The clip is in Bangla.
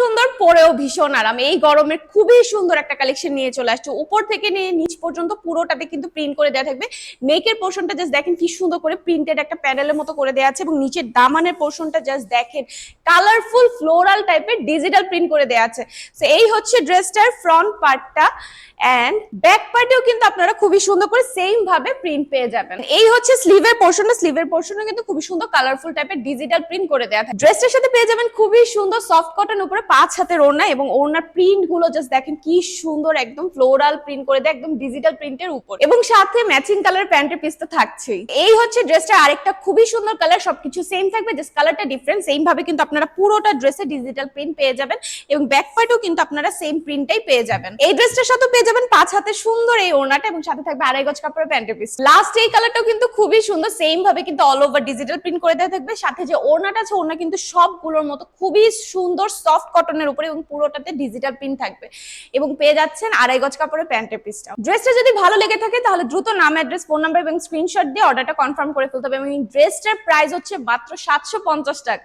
সুন্দর, পরেও ভীষণ আরাম। এই গরমের খুবই সুন্দর একটা কালেকশন নিয়ে চলে আসছে। উপর থেকে নিয়ে নিচ পর্যন্ত পুরোটাতে কিন্তু প্রিন্ট করে দেওয়া থাকবে। নেকের পোর্শনটা জাস্ট দেখেন কি সুন্দর করে প্রিন্টেড একটা প্যানেলের মতো করে দেওয়া আছে এবং নিচের দামানের পোর্শনটা জাস্ট দেখেন কালারফুল ফ্লোরাল টাইপের ডিজিটাল প্রিন্ট করে দেওয়া আছে। তো এই হচ্ছে ড্রেসটার ফ্রন্ট পার্টটা অ্যান্ড ব্যাক পার্টেও কিন্তু আপনারা খুবই সুন্দর করে সেম ভাবে প্রিন্ট পেয়ে যাবেন। এই হচ্ছে স্লিভের পোর্শনটা স্লিভের পোর্শনে কিন্তু খুবই সুন্দর কালারফুল টাইপের ডিজিটাল প্রিন্ট করে দেওয়া থাকে। ড্রেসটার সাথে পেয়ে যাবেন খুবই সুন্দর সফট কটন উপরে পাঁচ হাতের ওড়না এবং ওড়নার প্রিন্টগুলো জাস্ট দেখেন কি সুন্দর একদম ফ্লোরাল প্রিন্ট করে দেয়, একদম ডিজিটাল প্রিন্টের উপর। এবং সাথে ম্যাচিং কালার প্যান্টের পিস তো থাকছেই। এই হচ্ছে ড্রেসটা আরেকটা খুবই সুন্দর কালার সবকিছু সেম থাকবে জাস্ট কালারটা ডিফারেন্ট সেম ভাবে কিন্তু আপনারা পুরোটা ড্রেসে ডিজিটাল প্রিন্ট পেয়ে যাবেন এবং ব্যাক পার্টেও কিন্তু আপনারা সেম প্রিন্টটাই পেয়ে যাবেন। এই ড্রেসটার সাথে পেয়ে যাবেন পাঁচ হাতে সুন্দর এই ওড়নাটা এবং সাথে থাকবে আড়াই গজ কাপড়ের প্যান্টের পিস লাস্ট এই কালারটাও কিন্তু খুবই সুন্দর সেম ভাবে কিন্তু অল ওভার ডিজিটাল প্রিন্ট করে দেওয়া থাকবে। সাথে যে ওড়নাটা আছে, ওড়না কিন্তু সবগুলোর মতো খুবই সুন্দর সফট কটনের উপরে এবং পুরোটাতে ডিজিটাল প্রিন্ট থাকবে। এবং পেয়ে যাচ্ছেন আড়াই গজ কাপড়ের প্যান্টের পিসটা ড্রেসটা যদি ভালো লেগে থাকে, তাহলে দ্রুত নাম অ্যাড্রেস ফোন নাম্বার এবং স্ক্রিনশট দিয়ে অর্ডারটা কনফার্ম করে ফেলতে হবে। এবং এই ড্রেসটার প্রাইস হচ্ছে মাত্র সাতশো পঞ্চাশ টাকা।